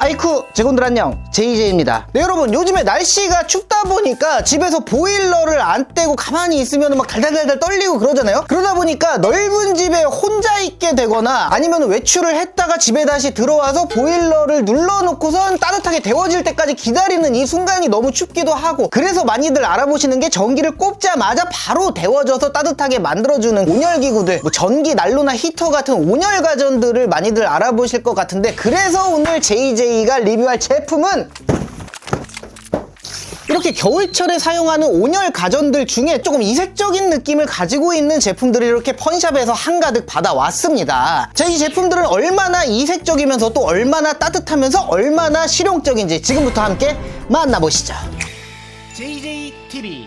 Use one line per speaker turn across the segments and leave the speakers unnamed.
아이쿠 제군들 안녕. JJ입니다. 네 여러분 요즘에 날씨가 춥다 보니까 집에서 보일러를 안 떼고 가만히 있으면 막 달달달달 떨리고 그러잖아요? 그러다 보니까 넓은 집에 혼자 있게 되거나 아니면 외출을 했다가 집에 다시 들어와서 보일러를 눌러놓고선 따뜻하게 데워질 때까지 기다리는 이 순간이 너무 춥기도 하고 그래서 많이들 알아보시는 게 전기를 꼽자마자 바로 데워져서 따뜻하게 만들어주는 온열기구들 뭐 전기 난로나 히터 같은 온열 가전들을 많이들 알아보실 것 같은데 그래서 오늘 JJ 가 리뷰할 제품은 이렇게 겨울철에 사용하는 온열 가전들 중에 조금 이색적인 느낌을 가지고 있는 제품들을 이렇게 펀샵에서 한가득 받아왔습니다. 자, 이 제품들은 얼마나 이색적이면서 또 얼마나 따뜻하면서 얼마나 실용적인지 지금부터 함께 만나보시죠. JJTV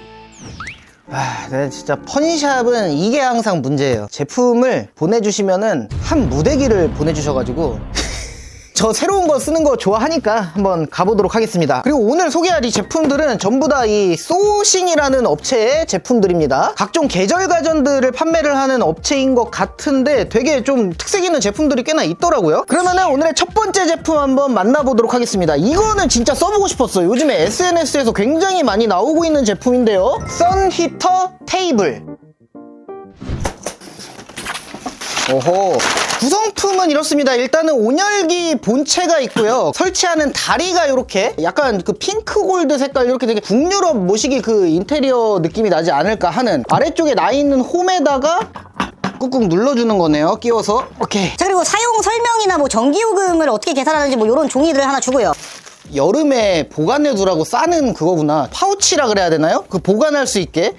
아, 네, 진짜 펀샵은 이게 항상 문제예요. 제품을 보내주시면은 한 무대기를 보내주셔가지고 저 새로운 거 쓰는 거 좋아하니까 한번 가보도록 하겠습니다. 그리고 오늘 소개할 이 제품들은 전부 다 이 소싱이라는 업체의 제품들입니다. 각종 계절 가전들을 판매를 하는 업체인 것 같은데 되게 좀 특색 있는 제품들이 꽤나 있더라고요. 그러면은 오늘의 첫 번째 제품 한번 만나보도록 하겠습니다. 이거는 진짜 써보고 싶었어요. 요즘에 SNS에서 굉장히 많이 나오고 있는 제품인데요. 선 히터 테이블. 오호. 구성품은 이렇습니다. 일단은 온열기 본체가 있고요. 설치하는 다리가 이렇게 약간 그 핑크 골드 색깔 이렇게 되게 북유럽 모시기 그 인테리어 느낌이 나지 않을까 하는 아래쪽에 나 있는 홈에다가 꾹꾹 눌러주는 거네요. 끼워서. 오케이.
자 그리고 사용 설명이나 뭐 전기요금을 어떻게 계산하는지 뭐 이런 종이들을 하나 주고요.
여름에 보관해 두라고 싸는 그거구나. 파우치라 그래야 되나요? 그 보관할 수 있게.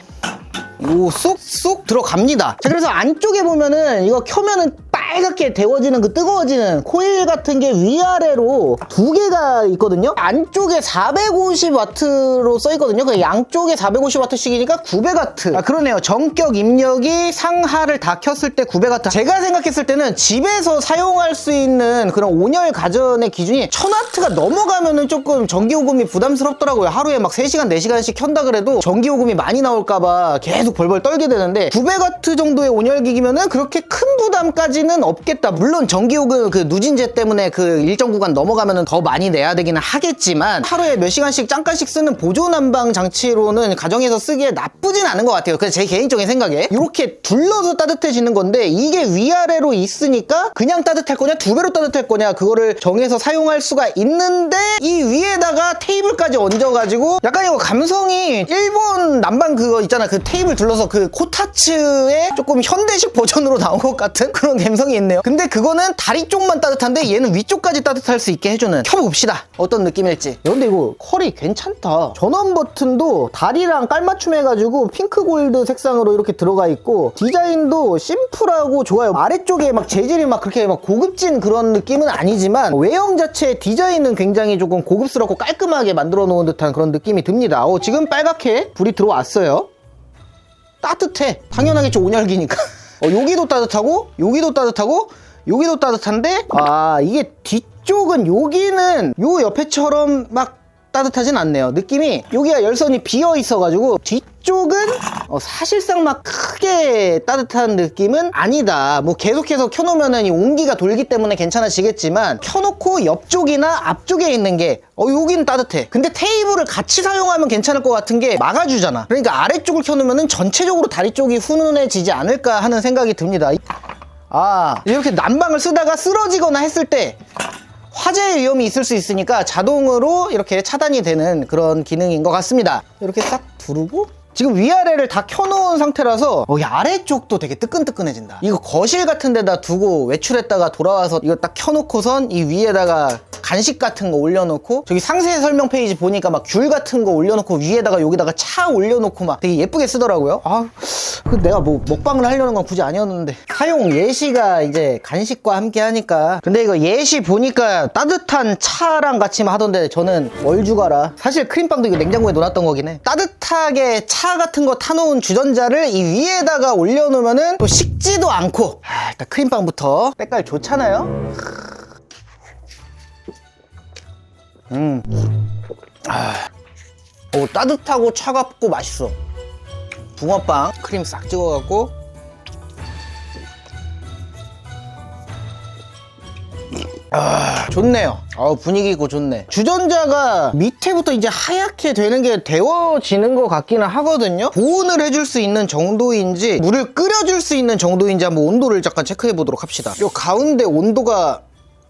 오, 쏙쏙 들어갑니다. 자, 그래서 안쪽에 보면은 이거 켜면은 빨갛게 데워지는 그 뜨거워지는 코일 같은 게 위아래로 두 개가 있거든요. 안쪽에 450와트로 써 있거든요. 그 양쪽에 450와트씩이니까 900와트. 아, 그러네요. 전격 입력이 상하를 다 켰을 때 900와트. 제가 생각했을 때는 집에서 사용할 수 있는 그런 온열 가전의 기준이 1000와트가 넘어가면은 조금 전기요금이 부담스럽더라고요. 하루에 막 3시간, 4시간씩 켠다 그래도 전기요금이 많이 나올까봐 계속 벌벌 떨게 되는데 900와트 정도의 온열기기면은 그렇게 큰 부담까지는 없겠다. 물론 전기요금 그 누진제 때문에 그 일정 구간 넘어가면은 더 많이 내야 되기는 하겠지만 하루에 몇 시간씩 잠깐씩 쓰는 보조 난방 장치로는 가정에서 쓰기에 나쁘진 않은 것 같아요. 그래서 제 개인적인 생각에 이렇게 둘러서 따뜻해지는 건데 이게 위아래로 있으니까 그냥 따뜻할 거냐 두 배로 따뜻할 거냐 그거를 정해서 사용할 수가 있는데 이 위에다가 테이블까지 얹어가지고 약간 이거 감성이 일본 난방 그거 있잖아 그 테이블 둘러서 그 코타츠의 조금 현대식 버전으로 나온 것 같은 그런 감성이 있네요. 근데 그거는 다리 쪽만 따뜻한데 얘는 위쪽까지 따뜻할 수 있게 해주는 켜봅시다. 어떤 느낌일지. 야, 근데 이거 컬이 괜찮다. 전원 버튼도 다리랑 깔맞춤 해가지고 핑크 골드 색상으로 이렇게 들어가 있고 디자인도 심플하고 좋아요. 아래쪽에 막 재질이 막 그렇게 막 고급진 그런 느낌은 아니지만 외형 자체의 디자인은 굉장히 조금 고급스럽고 깔끔하게 만들어 놓은 듯한 그런 느낌이 듭니다. 어, 지금 빨갛게 불이 들어왔어요. 따뜻해. 당연하겠죠, 온열기니까. 어, 여기도 따뜻하고, 여기도 따뜻하고, 여기도 따뜻한데, 아, 이게 뒤쪽은 여기는 요 옆에처럼 막 따뜻하진 않네요. 느낌이 여기가 열선이 비어 있어 가지고 뒤쪽은 어, 사실상 막 크게 따뜻한 느낌은 아니다. 뭐 계속해서 켜놓으면은 이 온기가 돌기 때문에 괜찮아지겠지만 켜놓고 옆쪽이나 앞쪽에 있는 게 어, 여긴 따뜻해. 근데 테이블을 같이 사용하면 괜찮을 것 같은 게 막아주잖아. 그러니까 아래쪽을 켜놓으면은 전체적으로 다리 쪽이 훈훈해지지 않을까 하는 생각이 듭니다. 아, 이렇게 난방을 쓰다가 쓰러지거나 했을 때 화재 위험이 있을 수 있으니까 자동으로 이렇게 차단이 되는 그런 기능인 것 같습니다. 이렇게 싹 두르고 지금 위아래를 다 켜놓은 상태라서 어, 이 아래쪽도 되게 뜨끈뜨끈해진다. 이거 거실 같은 데다 두고 외출했다가 돌아와서 이거 딱 켜놓고선 이 위에다가 간식 같은 거 올려놓고 저기 상세 설명 페이지 보니까 막 귤 같은 거 올려놓고 위에다가 여기다가 차 올려놓고 막 되게 예쁘게 쓰더라고요. 아, 그 내가 뭐 먹방을 하려는 건 굳이 아니었는데 사용 예시가 이제 간식과 함께 하니까 근데 이거 예시 보니까 따뜻한 차랑 같이 하던데 저는 뭘 주가라 사실 크림빵도 이거 냉장고에 넣어놨던 거긴 해 따뜻하게 차 같은 거 타놓은 주전자를 이 위에다가 올려놓으면은 또 식지도 않고 아, 일단 크림빵부터 때깔 좋잖아요 음. 아. 오, 따뜻하고 차갑고 맛있어. 붕어빵 크림 싹 찍어갖고 아, 좋네요. 어, 분위기 있고 좋네. 주전자가 밑에부터 이제 하얗게 되는 게 데워지는 것 같기는 하거든요. 보온을 해줄 수 있는 정도인지 물을 끓여줄 수 있는 정도인지 한번 온도를 잠깐 체크해 보도록 합시다. 요 가운데 온도가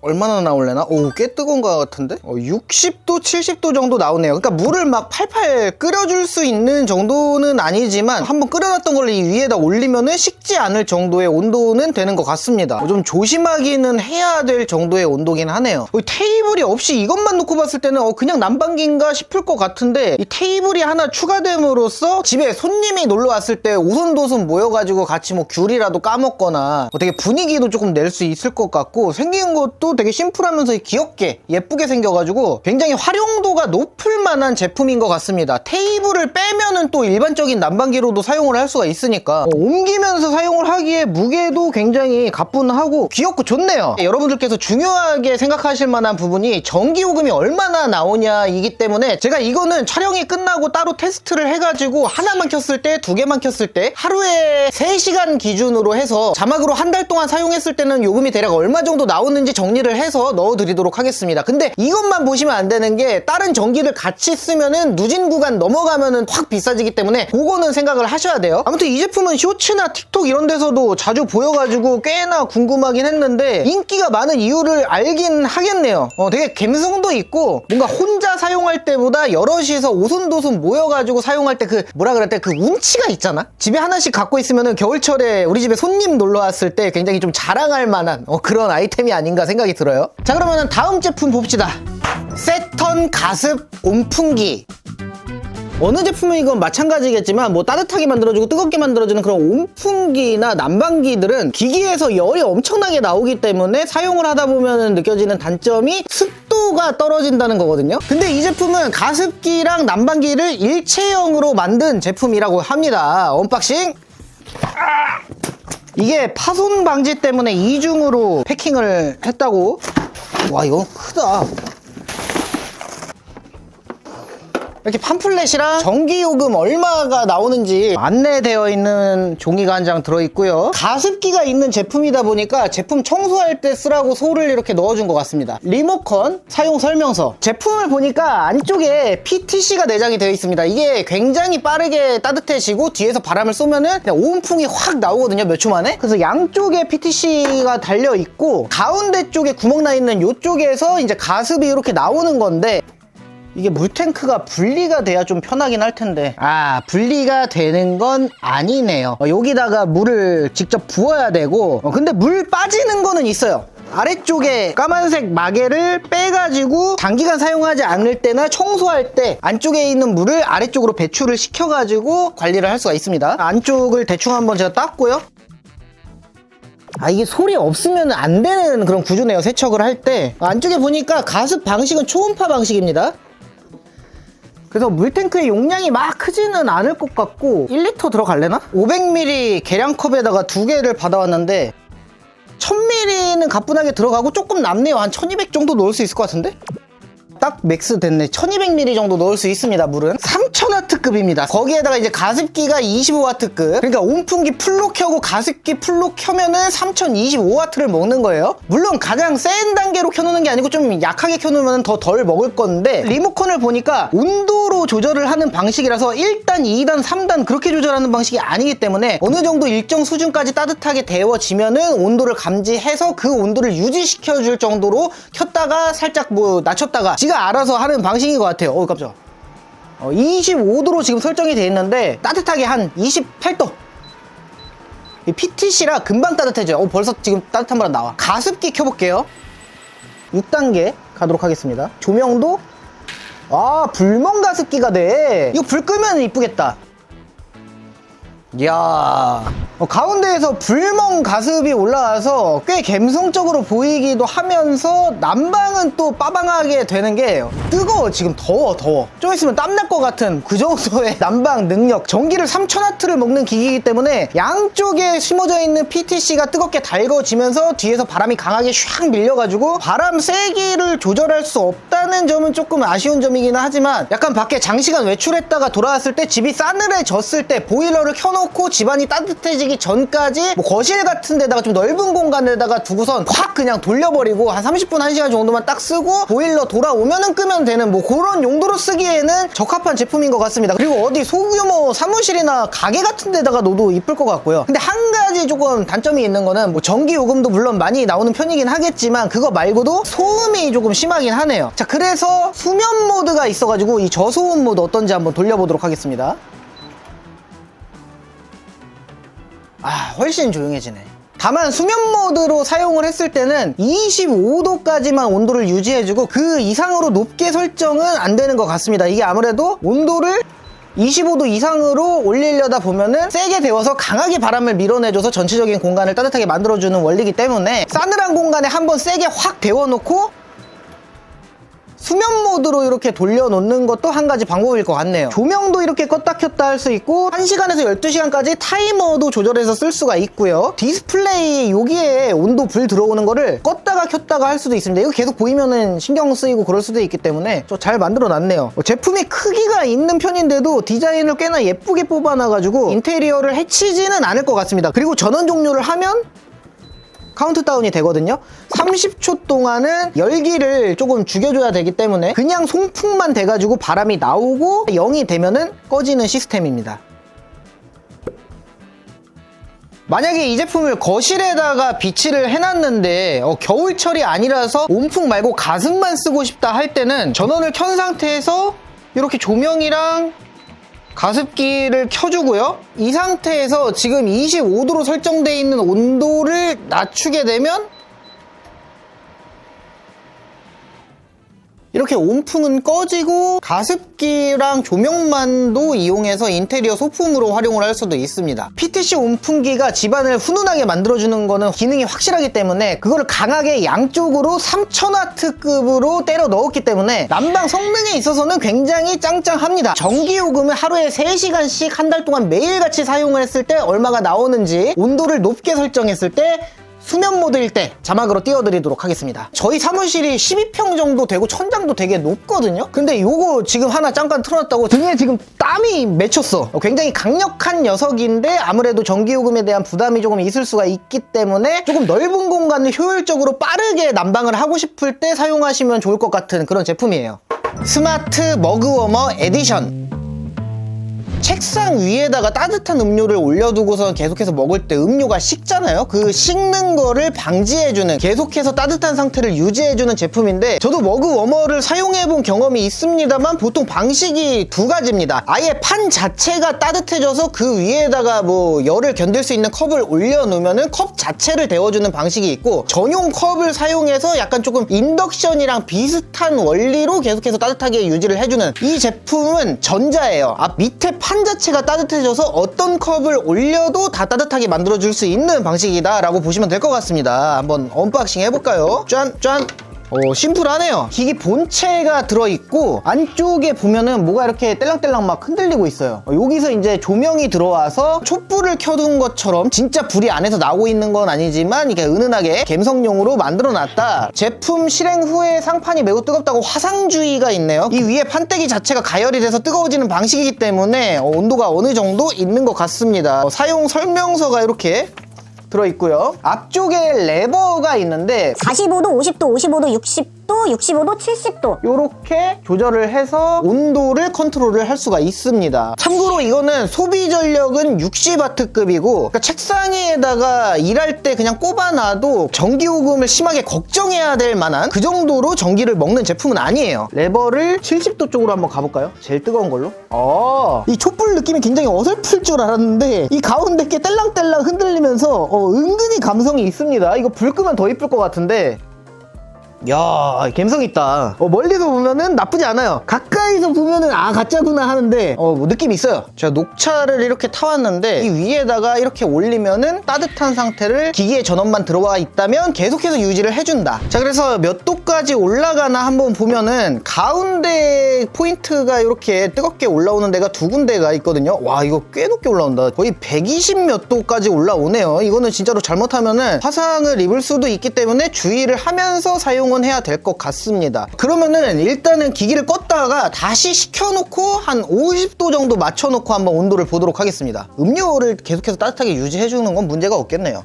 얼마나 나올래나? 오, 꽤 뜨거운 것 같은데? 어, 60도, 70도 정도 나오네요. 그러니까 물을 막 팔팔 끓여줄 수 있는 정도는 아니지만 한번 끓여놨던 걸 이 위에다 올리면은 식지 않을 정도의 온도는 되는 것 같습니다. 어, 좀 조심하기는 해야 될 정도의 온도긴 하네요. 어, 테이블이 없이 이것만 놓고 봤을 때는 어, 그냥 난방기인가 싶을 것 같은데 이 테이블이 하나 추가됨으로써 집에 손님이 놀러 왔을 때 오손도손 모여가지고 같이 뭐 귤이라도 까먹거나 어, 되게 분위기도 조금 낼 수 있을 것 같고 생긴 것도 되게 심플하면서 귀엽게 예쁘게 생겨가지고 굉장히 활용도가 높을 만한 제품인 것 같습니다. 테이블을 빼면은 또 일반적인 난방기로도 사용을 할 수가 있으니까 어, 옮기면서 사용을 하기에 무게도 굉장히 가뿐하고 귀엽고 좋네요. 여러분들께서 중요하게 생각하실 만한 부분이 전기요금이 얼마나 나오냐이기 때문에 제가 이거는 촬영이 끝나고 따로 테스트를 해가지고 하나만 켰을 때 두 개만 켰을 때 하루에 3시간 기준으로 해서 자막으로 한 달 동안 사용했을 때는 요금이 대략 얼마 정도 나오는지 정리 를 해서 넣어드리도록 하겠습니다. 근데 이것만 보시면 안 되는 게 다른 전기를 같이 쓰면은 누진 구간 넘어가면은 확 비싸지기 때문에 그거는 생각을 하셔야 돼요. 아무튼 이 제품은 쇼츠나 틱톡 이런 데서도 자주 보여가지고 꽤나 궁금하긴 했는데 인기가 많은 이유를 알긴 하겠네요. 어, 되게 감성도 있고 뭔가 혼자 사용할 때보다 여럿이서 오손도손 모여가지고 사용할 때 그 뭐라 그럴 때 그 운치가 있잖아. 집에 하나씩 갖고 있으면은 겨울철에 우리 집에 손님 놀러 왔을 때 굉장히 좀 자랑할 만한 어, 그런 아이템이 아닌가 생각이 들어요. 자 그러면은 다음 제품 봅시다. 세턴 가습 온풍기. 어느 제품은 이건 마찬가지겠지만 뭐 따뜻하게 만들어주고 뜨겁게 만들어주는 그런 온풍기나 난방기들은 기기에서 열이 엄청나게 나오기 때문에 사용을 하다 보면 느껴지는 단점이 습도가 떨어진다는 거거든요 근데 이 제품은 가습기랑 난방기를 일체형으로 만든 제품이라고 합니다 언박싱 이게 파손 방지 때문에 이중으로 패킹을 했다고? 와 이거 크다 이렇게 팜플렛이랑 전기요금 얼마가 나오는지 안내되어 있는 종이가 한 장 들어있고요. 가습기가 있는 제품이다 보니까 제품 청소할 때 쓰라고 소를 이렇게 넣어준 것 같습니다. 리모컨 사용 설명서 제품을 보니까 안쪽에 PTC가 내장이 되어 있습니다. 이게 굉장히 빠르게 따뜻해지고 뒤에서 바람을 쏘면은 온풍이 확 나오거든요. 몇 초 만에. 그래서 양쪽에 PTC가 달려 있고 가운데 쪽에 구멍 나 있는 이쪽에서 이제 가습이 이렇게 나오는 건데 이게 물탱크가 분리가 돼야 좀 편하긴 할 텐데. 아 분리가 되는 건 아니네요. 어, 여기다가 물을 직접 부어야 되고 어, 근데 물 빠지는 거는 있어요. 아래쪽에 까만색 마개를 빼가지고 장기간 사용하지 않을 때나 청소할 때 안쪽에 있는 물을 아래쪽으로 배출을 시켜가지고 관리를 할 수가 있습니다. 안쪽을 대충 한번 제가 닦고요. 아 이게 소리 없으면 안 되는 그런 구조네요 세척을 할 때. 안쪽에 보니까 가습 방식은 초음파 방식입니다 그래서 물탱크의 용량이 막 크지는 않을 것 같고 1리터 들어갈래나? 500ml 계량컵에다가 두 개를 받아왔는데 1000ml는 가뿐하게 들어가고 조금 남네요 한 1200 정도 넣을 수 있을 것 같은데? 딱 맥스 됐네. 1200ml 정도 넣을 수 있습니다 물은. 3000W급입니다. 거기에다가 이제 가습기가 25W급. 그러니까 온풍기 풀로 켜고 가습기 풀로 켜면은 3025W를 먹는 거예요. 물론 가장 센 단계로 켜놓는 게 아니고 좀 약하게 켜놓으면 더 덜 먹을 건데 리모컨을 보니까 온도로 조절을 하는 방식이라서 1단, 2단, 3단 그렇게 조절하는 방식이 아니기 때문에 어느 정도 일정 수준까지 따뜻하게 데워지면은 온도를 감지해서 그 온도를 유지시켜 줄 정도로 켰다가 살짝 뭐 낮췄다가 지가 알아서 하는 방식인 것 같아요. 어 깜짝아. 어, 25도로 지금 설정이 되어 있는데 따뜻하게 한 28도. 이 PTC라 금방 따뜻해져요. 어, 벌써 지금 따뜻한 바람 나와. 가습기 켜볼게요. 6단계 가도록 하겠습니다. 조명도? 아 불멍 가습기가 돼. 이거 불 끄면 이쁘겠다. 이야 어, 가운데에서 불멍 가습이 올라와서 꽤 감성적으로 보이기도 하면서 난방은 또 빠방하게 되는 게 뜨거워 지금 더워 더워. 좀 있으면 땀날 것 같은 그 정도의 난방 능력. 전기를 3000W를 먹는 기기이기 때문에 양쪽에 심어져 있는 PTC가 뜨겁게 달궈지면서 뒤에서 바람이 강하게 샥 밀려가지고 바람 세기를 조절할 수 없다는 점은 조금 아쉬운 점이긴 하지만 약간 밖에 장시간 외출했다가 돌아왔을 때 집이 싸늘해졌을 때 보일러를 켜놓고 집안이 따뜻해지기 되기 전까지 뭐 거실 같은 데다가 좀 넓은 공간에다가 두고선 확 그냥 돌려버리고 한 30분 1시간 정도만 딱 쓰고 보일러 돌아오면은 끄면 되는 뭐 그런 용도로 쓰기에는 적합한 제품인 것 같습니다. 그리고 어디 소규모 사무실이나 가게 같은 데다가 놓도 이쁠 것 같고요. 근데 한 가지 조금 단점이 있는 거는 뭐 전기 요금도 물론 많이 나오는 편이긴 하겠지만 그거 말고도 소음이 조금 심하긴 하네요. 자 그래서 수면 모드가 있어가지고 이 저소음 모드 어떤지 한번 돌려보도록 하겠습니다 아 훨씬 조용해지네. 다만 수면 모드로 사용을 했을 때는 25도까지만 온도를 유지해주고 그 이상으로 높게 설정은 안 되는 것 같습니다. 이게 아무래도 온도를 25도 이상으로 올리려다 보면은 세게 데워서 강하게 바람을 밀어내줘서 전체적인 공간을 따뜻하게 만들어주는 원리이기 때문에 싸늘한 공간에 한번 세게 확 데워놓고 수면 모드로 이렇게 돌려놓는 것도 한 가지 방법일 것 같네요. 조명도 이렇게 껐다 켰다 할 수 있고 1시간에서 12시간까지 타이머도 조절해서 쓸 수가 있고요. 디스플레이 여기에 온도 불 들어오는 거를 껐다가 켰다가 할 수도 있습니다. 이거 계속 보이면은 신경 쓰이고 그럴 수도 있기 때문에 좀잘 만들어 놨네요. 어, 제품이 크기가 있는 편인데도 디자인을 꽤나 예쁘게 뽑아놔가지고 인테리어를 해치지는 않을 것 같습니다. 그리고 전원 종료를 하면 카운트다운이 되거든요. 30초 동안은 열기를 조금 죽여줘야 되기 때문에 그냥 송풍만 돼가지고 바람이 나오고 0이 되면은 꺼지는 시스템입니다. 만약에 이 제품을 거실에다가 비치를 해놨는데 어, 겨울철이 아니라서 온풍 말고 가슴만 쓰고 싶다 할 때는 전원을 켠 상태에서 이렇게 조명이랑 가습기를 켜주고요. 이 상태에서 지금 25도로 설정되어 있는 온도를 낮추게 되면 이렇게 온풍은 꺼지고 가습기랑 조명만도 이용해서 인테리어 소품으로 활용을 할 수도 있습니다. PTC 온풍기가 집안을 훈훈하게 만들어주는 거는 기능이 확실하기 때문에 그거를 강하게 양쪽으로 3000W급으로 때려 넣었기 때문에 난방 성능에 있어서는 굉장히 짱짱합니다. 전기 요금을 하루에 3시간씩 한 달 동안 매일같이 사용을 했을 때 얼마가 나오는지 온도를 높게 설정했을 때 수면 모드일 때 자막으로 띄워드리도록 하겠습니다. 저희 사무실이 12평 정도 되고 천장도 되게 높거든요. 근데 요거 지금 하나 잠깐 틀어놨다고 등에 지금 땀이 맺혔어. 어, 굉장히 강력한 녀석인데 아무래도 전기요금에 대한 부담이 조금 있을 수가 있기 때문에 조금 넓은 공간을 효율적으로 빠르게 난방을 하고 싶을 때 사용하시면 좋을 것 같은 그런 제품이에요. 스마트 머그워머 에디션. 책상 위에다가 따뜻한 음료를 올려두고서 계속해서 먹을 때 음료가 식잖아요. 그 식는 거를 방지해주는 계속해서 따뜻한 상태를 유지해주는 제품인데 저도 머그 워머를 사용해본 경험이 있습니다만 보통 방식이 두 가지입니다. 아예 판 자체가 따뜻해져서 그 위에다가 뭐 열을 견딜 수 있는 컵을 올려놓으면은 컵 자체를 데워주는 방식이 있고 전용 컵을 사용해서 약간 조금 인덕션이랑 비슷한 원리로 계속해서 따뜻하게 유지를 해주는 이 제품은 전자예요. 앞 밑에 판 자체가 따뜻해져서 어떤 컵을 올려도 다 따뜻하게 만들어줄 수 있는 방식이다 라고 보시면 될 것 같습니다. 한번 언박싱 해볼까요? 짠! 짠! 어, 심플하네요. 기기 본체가 들어있고, 안쪽에 보면은 뭐가 이렇게 딸랑딸랑 막 흔들리고 있어요. 어, 여기서 이제 조명이 들어와서 촛불을 켜둔 것처럼 진짜 불이 안에서 나오고 있는 건 아니지만, 이게 은은하게 갬성용으로 만들어 놨다. 제품 실행 후에 상판이 매우 뜨겁다고 화상주의가 있네요. 이 위에 판때기 자체가 가열이 돼서 뜨거워지는 방식이기 때문에 어, 온도가 어느 정도 있는 것 같습니다. 어, 사용 설명서가 이렇게 들어있고요. 앞쪽에 레버가 있는데
45도, 50도, 55도, 60도, 65도, 70도.
이렇게 조절을 해서 온도를 컨트롤을 할 수가 있습니다. 참고로 이거는 소비 전력은 60W급이고 그러니까 책상 위에다가 일할 때 그냥 꼽아놔도 전기 요금을 심하게 걱정해야 될 만한 그 정도로 전기를 먹는 제품은 아니에요. 레버를 70도 쪽으로 한번 가볼까요? 제일 뜨거운 걸로. 어, 이 촛불 느낌이 굉장히 어설플 줄 알았는데 이 가운데 게 딸랑딸랑 흔들리면서 어, 은근히 감성이 있습니다. 이거 불 끄면 더 이쁠 것 같은데 야, 감성 있다. 어, 멀리서 보면은 나쁘지 않아요. 가까이서 보면은 아 가짜구나 하는데 어, 뭐 느낌 있어요. 제가 녹차를 이렇게 타왔는데 이 위에다가 이렇게 올리면은 따뜻한 상태를 기기에 전원만 들어와 있다면 계속해서 유지를 해준다. 자, 그래서 몇 도까지 올라가나 한번 보면은 가운데 포인트가 이렇게 뜨겁게 올라오는 데가 두 군데가 있거든요. 와, 이거 꽤 높게 올라온다. 거의 120 몇 도까지 올라오네요. 이거는 진짜로 잘못하면은 화상을 입을 수도 있기 때문에 주의를 하면서 사용 을 사용은 해야 될 것 같습니다. 그러면은 일단은 기기를 껐다가 다시 식혀놓고 한 50도 정도 맞춰놓고 한번 온도를 보도록 하겠습니다. 음료를 계속해서 따뜻하게 유지해주는 건 문제가 없겠네요.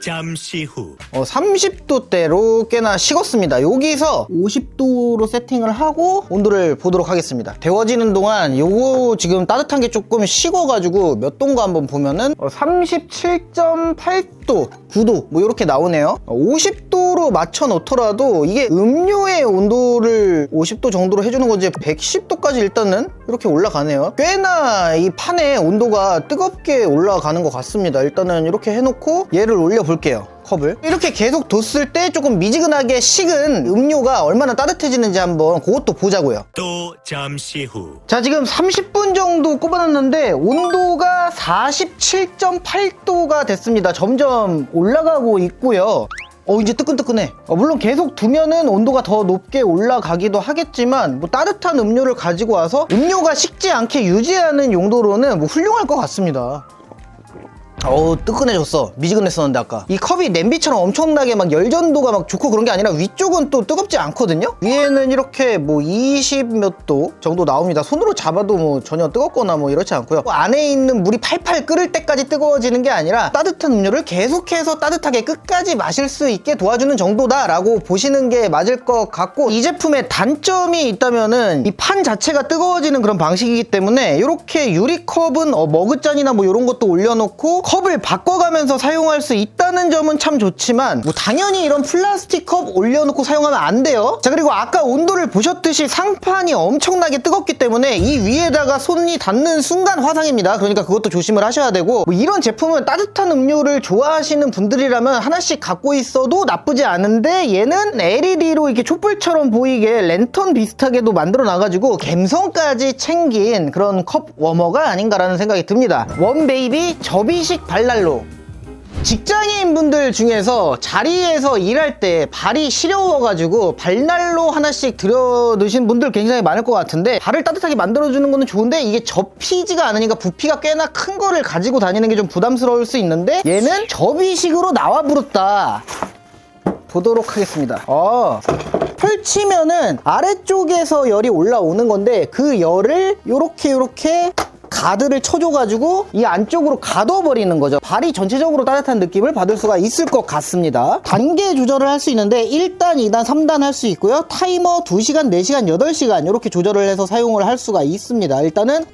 잠시 후
어, 30도대로 꽤나 식었습니다. 여기서 50도로 세팅을 하고 온도를 보도록 하겠습니다. 데워지는 동안 요거 지금 따뜻한 게 조금 식어가지고 몇 도인가 한번 보면은 어, 37.8 도, 9도 뭐 이렇게 나오네요. 어, 50도로 맞춰 놓더라도 이게 음료의 온도를 50도 정도로 해주는 건지 110도까지 일단은 이렇게 올라가네요. 꽤나 이 판의 온도가 뜨겁게 올라가는 것 같습니다. 일단은 이렇게 해놓고 얘를 올려 볼게요. 컵을 이렇게 계속 뒀을 때 조금 미지근하게 식은 음료가 얼마나 따뜻해지는지 한번 그것도 보자고요.
또 잠시 후.
자 지금 30분 정도 꼽아놨는데 온도가 47.8도가 됐습니다. 점점 올라가고 있고요. 어 이제 뜨끈뜨끈해. 어, 물론 계속 두면은 온도가 더 높게 올라가기도 하겠지만 뭐 따뜻한 음료를 가지고 와서 음료가 식지 않게 유지하는 용도로는 뭐 훌륭할 것 같습니다 어우 뜨끈해졌어. 미지근했었는데 아까. 이 컵이 냄비처럼 엄청나게 막 열전도가 막 좋고 그런 게 아니라 위쪽은 또 뜨겁지 않거든요? 위에는 이렇게 뭐 20 몇 도 정도 나옵니다. 손으로 잡아도 뭐 전혀 뜨겁거나 뭐 이렇지 않고요. 뭐 안에 있는 물이 팔팔 끓을 때까지 뜨거워지는 게 아니라 따뜻한 음료를 계속해서 따뜻하게 끝까지 마실 수 있게 도와주는 정도다 라고 보시는 게 맞을 것 같고 이 제품의 단점이 있다면은 이 판 자체가 뜨거워지는 그런 방식이기 때문에 이렇게 유리컵은 어, 머그잔이나 뭐 이런 것도 올려놓고 컵을 바꿔가면서 사용할 수 있다는 점은 참 좋지만 뭐 당연히 이런 플라스틱 컵 올려놓고 사용하면 안 돼요. 자 그리고 아까 온도를 보셨듯이 상판이 엄청나게 뜨겁기 때문에 이 위에다가 손이 닿는 순간 화상입니다. 그러니까 그것도 조심을 하셔야 되고 뭐 이런 제품은 따뜻한 음료를 좋아하시는 분들이라면 하나씩 갖고 있어도 나쁘지 않은데 얘는 LED로 이렇게 촛불처럼 보이게 랜턴 비슷하게도 만들어 놔가지고 감성까지 챙긴 그런 컵 워머가 아닌가라는 생각이 듭니다. 원베이비 접이식 발난로. 직장인 분들 중에서 자리에서 일할 때 발이 시려워가지고 발난로 하나씩 들여 넣으신 분들 굉장히 많을 것 같은데 발을 따뜻하게 만들어주는 거는 좋은데 이게 접히지가 않으니까 부피가 꽤나 큰 거를 가지고 다니는 게 좀 부담스러울 수 있는데 얘는 접이식으로 나와 부렀다. 보도록 하겠습니다. 어, 펼치면은 아래쪽에서 열이 올라오는 건데 그 열을 요렇게 요렇게 가드를 쳐줘가지고 이 안쪽으로 가둬버리는 거죠. 발이 전체적으로 따뜻한 느낌을 받을 수가 있을 것 같습니다. 단계 조절을 할 수 있는데 1단, 2단, 3단 할 수 있고요. 타이머 2시간, 4시간, 8시간 이렇게 조절을 해서 사용을 할 수가 있습니다. 일단은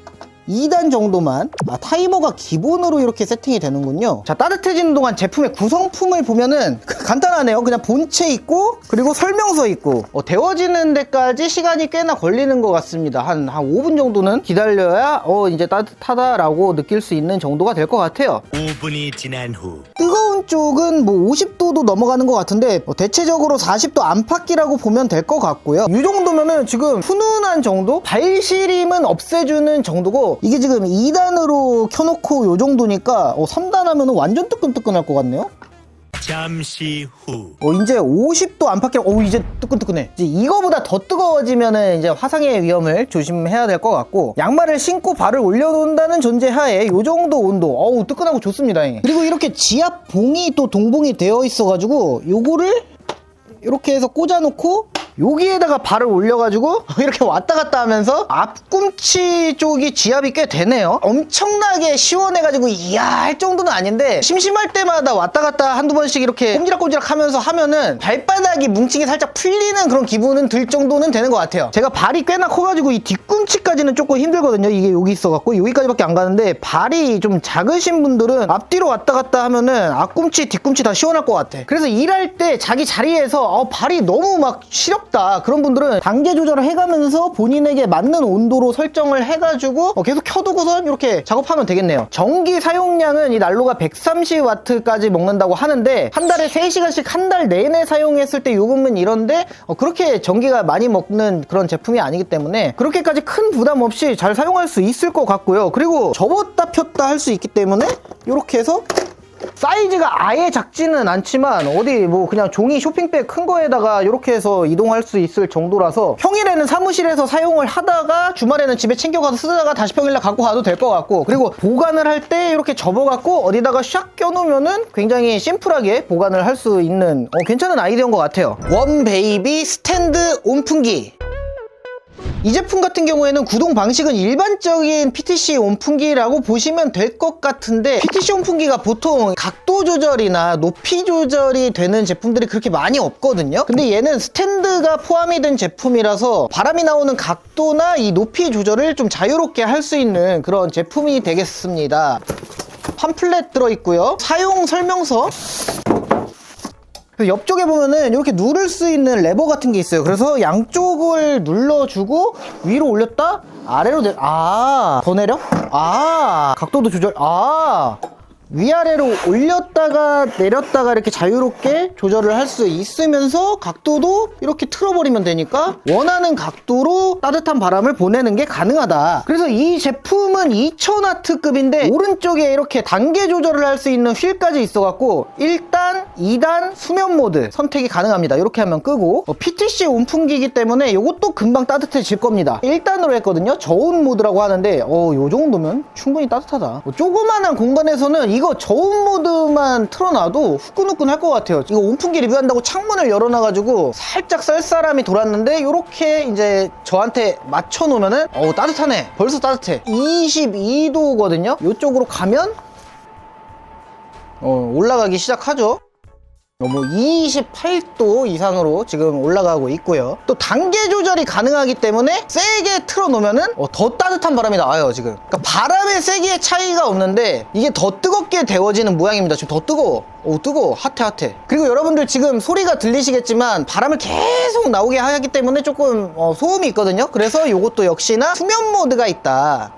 2단 정도만 아, 타이머가 기본으로 이렇게 세팅이 되는군요. 자 따뜻해지는 동안 제품의 구성품을 보면은 간단하네요. 그냥 본체 있고 그리고 설명서 있고. 어, 데워지는 데까지 시간이 꽤나 걸리는 것 같습니다. 한, 한 5분 정도는 기다려야 어 이제 따뜻하다라고 느낄 수 있는 정도가 될 것 같아요.
5분이 지난 후.
뜨거운 쪽은 뭐 50도도 넘어가는 것 같은데 뭐 대체적으로 40도 안팎이라고 보면 될 것 같고요. 이 정도면은 지금 훈훈한 정도? 발시림은 없애주는 정도고 이게 지금 2단으로 켜놓고 이 정도니까 어, 3단 하면은 완전 뜨끈뜨끈할 것 같네요.
잠시 후
어, 이제 50도 안팎이라, 어, 이제 뜨끈뜨끈해. 이제 이거보다 더 뜨거워지면은 이제 화상의 위험을 조심해야 될 것 같고, 양말을 신고 발을 올려놓는다는 존재 하에 요 정도 온도, 어우, 뜨끈하고 좋습니다. 그리고 이렇게 지압 봉이 또 동봉이 되어 있어가지고, 요거를 이렇게 해서 꽂아놓고 여기에다가 발을 올려가지고 이렇게 왔다 갔다 하면서 앞꿈치 쪽이 지압이 꽤 되네요. 엄청나게 시원해가지고 이야 할 정도는 아닌데 심심할 때마다 왔다 갔다 한두 번씩 이렇게 꼼지락꼼지락 하면서 하면은 발바닥이 뭉치게 살짝 풀리는 그런 기분은 들 정도는 되는 것 같아요. 제가 발이 꽤나 커가지고 이 뒤꿈치까지는 조금 힘들거든요. 이게 여기 있어갖고. 여기까지밖에 안 가는데 발이 좀 작으신 분들은 앞뒤로 왔다 갔다 하면은 앞꿈치 뒤꿈치 다 시원할 것 같아. 그래서 일할 때 자기 자리에서 어, 발이 너무 막 시렵다. 그런 분들은 단계 조절을 해가면서 본인에게 맞는 온도로 설정을 해가지고 어, 계속 켜두고선 이렇게 작업하면 되겠네요. 전기 사용량은 이 난로가 130W까지 먹는다고 하는데 한 달에 3시간씩 한 달 내내 사용했을 때 요금은 이런데 어, 그렇게 전기가 많이 먹는 그런 제품이 아니기 때문에 그렇게까지 큰 부담 없이 잘 사용할 수 있을 것 같고요. 그리고 접었다 폈다 할 수 있기 때문에 이렇게 해서 사이즈가 아예 작지는 않지만 어디 뭐 그냥 종이 쇼핑백 큰 거에다가 이렇게 해서 이동할 수 있을 정도라서 평일에는 사무실에서 사용을 하다가 주말에는 집에 챙겨가서 쓰다가 다시 평일날 갖고 가도 될 것 같고 그리고 보관을 할 때 이렇게 접어갖고 어디다가 샥 껴놓으면은 굉장히 심플하게 보관을 할 수 있는 어, 괜찮은 아이디어인 것 같아요. 원 베이비 스탠드 온풍기 이 제품 같은 경우에는 구동 방식은 일반적인 PTC 온풍기라고 보시면 될 것 같은데 PTC 온풍기가 보통 각도 조절이나 높이 조절이 되는 제품들이 그렇게 많이 없거든요. 근데 얘는 스탠드가 포함이 된 제품이라서 바람이 나오는 각도나 이 높이 조절을 좀 자유롭게 할 수 있는 그런 제품이 되겠습니다. 팜플렛 들어있고요. 사용 설명서. 그 옆쪽에 보면은 이렇게 누를 수 있는 레버 같은 게 있어요. 그래서 양쪽을 눌러주고 위로 올렸다 아래로 내, 아, 더 내려? 아, 각도도 조절, 아. 위아래로 올렸다가 내렸다가 이렇게 자유롭게 조절을 할 수 있으면서 각도도 이렇게 틀어버리면 되니까 원하는 각도로 따뜻한 바람을 보내는 게 가능하다. 그래서 이 제품은 2000와트급인데 오른쪽에 이렇게 단계 조절을 할 수 있는 휠까지 있어갖고 1단, 2단 수면 모드 선택이 가능합니다. 이렇게 하면 끄고 어, PTC 온풍기이기 때문에 이것도 금방 따뜻해질 겁니다. 1단으로 했거든요. 저온 모드라고 하는데 어, 요 정도면 충분히 따뜻하다. 뭐 조그만한 공간에서는 이거 저온 모드만 틀어놔도 후끈후끈 할 것 같아요. 이거 온풍기 리뷰한다고 창문을 열어놔가지고 살짝 쌀쌀함이 돌았는데 이렇게 이제 저한테 맞춰놓으면은 어 따뜻하네. 벌써 따뜻해. 22도거든요. 이쪽으로 가면 어, 올라가기 시작하죠. 어, 뭐 28도 이상으로 지금 올라가고 있고요. 또 단계 조절이 가능하기 때문에 세게 틀어놓으면은 어, 더 따뜻한 바람이 나와요 지금. 그러니까 바람의 세기의 차이가 없는데 이게 더 뜨겁게 데워지는 모양입니다. 지금 더 뜨거워. 오 뜨거워. 핫해 핫해. 그리고 여러분들 지금 소리가 들리시겠지만 바람을 계속 나오게 하기 때문에 조금 어, 소음이 있거든요. 그래서 이것도 역시나 수면 모드가 있다.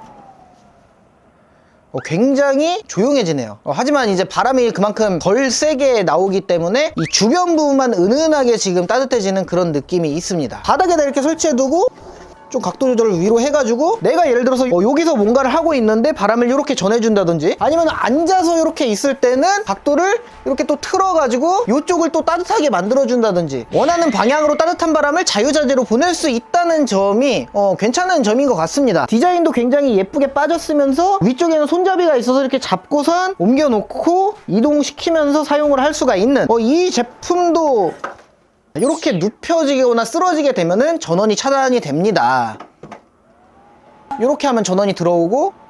어, 굉장히 조용해지네요. 어, 하지만 이제 바람이 그만큼 덜 세게 나오기 때문에 이 주변 부분만 은은하게 지금 따뜻해지는 그런 느낌이 있습니다. 바닥에다 이렇게 설치해두고 좀 각도 조절을 위로 해가지고 내가 예를 들어서 어, 여기서 뭔가를 하고 있는데 바람을 이렇게 전해준다든지 아니면 앉아서 이렇게 있을 때는 각도를 이렇게 또 틀어가지고 이쪽을 또 따뜻하게 만들어준다든지 원하는 방향으로 따뜻한 바람을 자유자재로 보낼 수 있다는 점이 어, 괜찮은 점인 것 같습니다. 디자인도 굉장히 예쁘게 빠졌으면서 위쪽에는 손잡이가 있어서 이렇게 잡고선 옮겨놓고 이동시키면서 사용을 할 수가 있는 어, 이 제품도 이렇게 눕혀지거나 쓰러지게 되면은 전원이 차단이 됩니다. 이렇게 하면 전원이 들어오고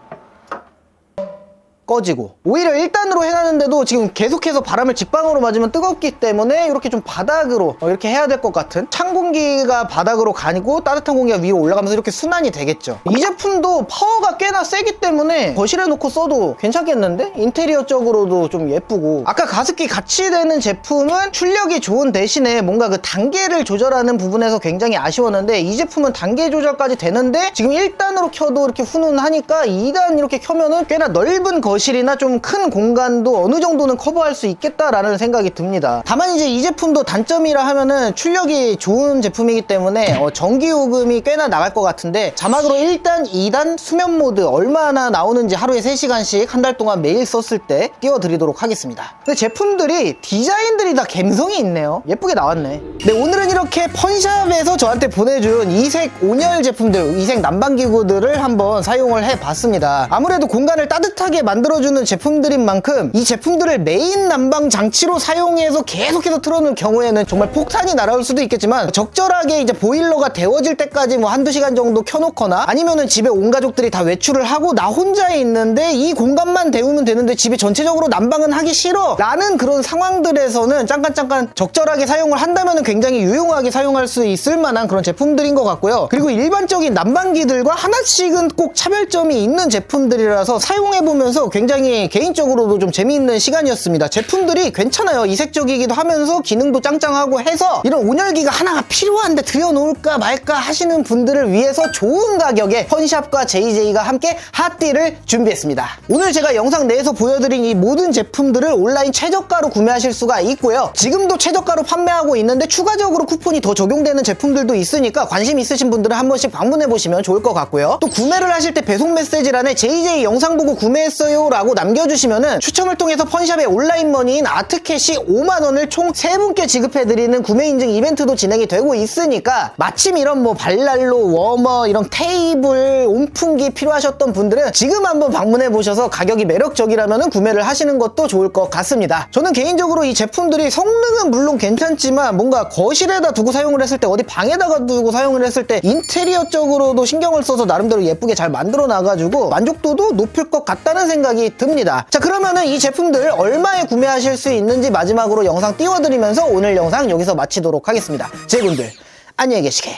꺼지고. 오히려 1단으로 해놨는데도 지금 계속해서 바람을 직방으로 맞으면 뜨겁기 때문에 이렇게 좀 바닥으로 어, 이렇게 해야 될 것 같은 찬 공기가 바닥으로 가니고 따뜻한 공기가 위로 올라가면서 이렇게 순환이 되겠죠. 이 제품도 파워가 꽤나 세기 때문에 거실에 놓고 써도 괜찮겠는데? 인테리어적으로도 좀 예쁘고. 아까 가습기 같이 되는 제품은 출력이 좋은 대신에 뭔가 그 단계를 조절하는 부분에서 굉장히 아쉬웠는데 이 제품은 단계 조절까지 되는데 지금 1단으로 켜도 이렇게 훈훈하니까 2단 이렇게 켜면은 꽤나 넓은 거 실이나 좀 큰 공간도 어느 정도는 커버할 수 있겠다라는 생각이 듭니다. 다만 이제 이 제품도 단점이라 하면은 출력이 좋은 제품이기 때문에 어, 전기 요금이 꽤나 나갈 것 같은데 자막으로 1단, 2단 수면 모드 얼마나 나오는지 하루에 3시간씩 한 달 동안 매일 썼을 때 띄워드리도록 하겠습니다. 근데 제품들이 디자인들이 다 감성이 있네요. 예쁘게 나왔네. 네, 오늘은 이렇게 펀샵에서 저한테 보내준 이색 온열 제품들, 이색 난방기구들을 한번 사용을 해봤습니다. 아무래도 공간을 따뜻하게 만들 어주는 제품들인 만큼 이 제품들을 메인 난방 장치로 사용해서 계속해서 틀어놓을 경우에는 정말 폭탄이 날아올 수도 있겠지만 적절하게 이제 보일러가 데워질 때까지 뭐 한두 시간 정도 켜놓거나 아니면은 집에 온 가족들이 다 외출을 하고 나 혼자 있는데 이 공간만 데우면 되는데 집에 전체적으로 난방은 하기 싫어 라는 그런 상황들에서는 잠깐 잠깐 적절하게 사용을 한다면 굉장히 유용하게 사용할 수 있을 만한 그런 제품들인 것 같고요. 그리고 일반적인 난방기들과 하나씩은 꼭 차별점이 있는 제품들이라서 사용해보면서 굉장히 개인적으로도 좀 재미있는 시간이었습니다. 제품들이 괜찮아요. 이색적이기도 하면서 기능도 짱짱하고 해서 이런 온열기가 하나가 필요한데 들여놓을까 말까 하시는 분들을 위해서 좋은 가격에 펀샵과 JJ가 함께 핫딜을 준비했습니다. 오늘 제가 영상 내에서 보여드린 이 모든 제품들을 온라인 최저가로 구매하실 수가 있고요. 지금도 최저가로 판매하고 있는데 추가적으로 쿠폰이 더 적용되는 제품들도 있으니까 관심 있으신 분들은 한 번씩 방문해 보시면 좋을 것 같고요. 또 구매를 하실 때 배송 메시지란에 JJ 영상 보고 구매했어요 라고 남겨주시면은 추첨을 통해서 펀샵의 온라인 머니인 아트캐시 5만 원을 총 3분께 지급해드리는 구매 인증 이벤트도 진행이 되고 있으니까 마침 이런 뭐 발난로, 워머, 이런 테이블, 온풍기 필요하셨던 분들은 지금 한번 방문해 보셔서 가격이 매력적이라면 구매를 하시는 것도 좋을 것 같습니다. 저는 개인적으로 이 제품들이 성능은 물론 괜찮지만 뭔가 거실에다 두고 사용을 했을 때 어디 방에다가 두고 사용을 했을 때 인테리어적으로도 신경을 써서 나름대로 예쁘게 잘 만들어 놔가지고 만족도도 높을 것 같다는 생각이 듭니다. 자 그러면은 이 제품들 얼마에 구매하실 수 있는지 마지막으로 영상 띄워드리면서 오늘 영상 여기서 마치도록 하겠습니다. 제군들 안녕히 계시게.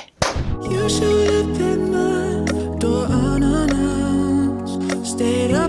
Stayed up